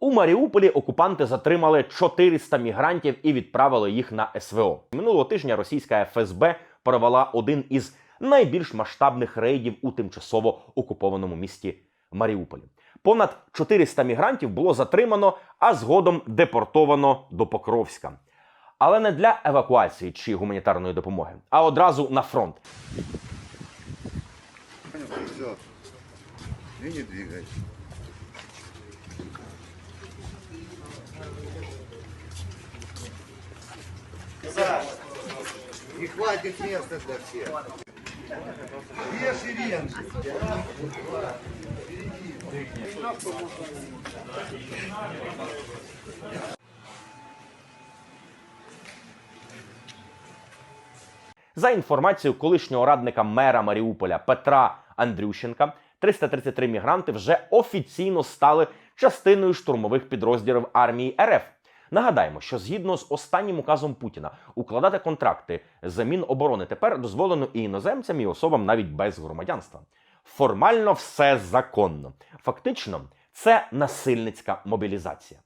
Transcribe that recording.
У Маріуполі окупанти затримали 400 мігрантів і відправили їх на СВО. Минулого тижня російська ФСБ провела один із найбільш масштабних рейдів у тимчасово окупованому місті Маріуполі. Понад 400 мігрантів було затримано, а згодом депортовано до Покровська. Але не для евакуації чи гуманітарної допомоги, а одразу на фронт. Все. Не двигайся. Не хватит места для всех. Две шеренги. За інформацією колишнього радника мера Маріуполя Петра Андрющенка, 333 мігранти вже офіційно стали частиною штурмових підрозділів армії РФ. Нагадаємо, що згідно з останнім указом Путіна укладати контракти з Міноборони тепер дозволено і іноземцям, і особам навіть без громадянства. Формально все законно. Фактично, це насильницька мобілізація.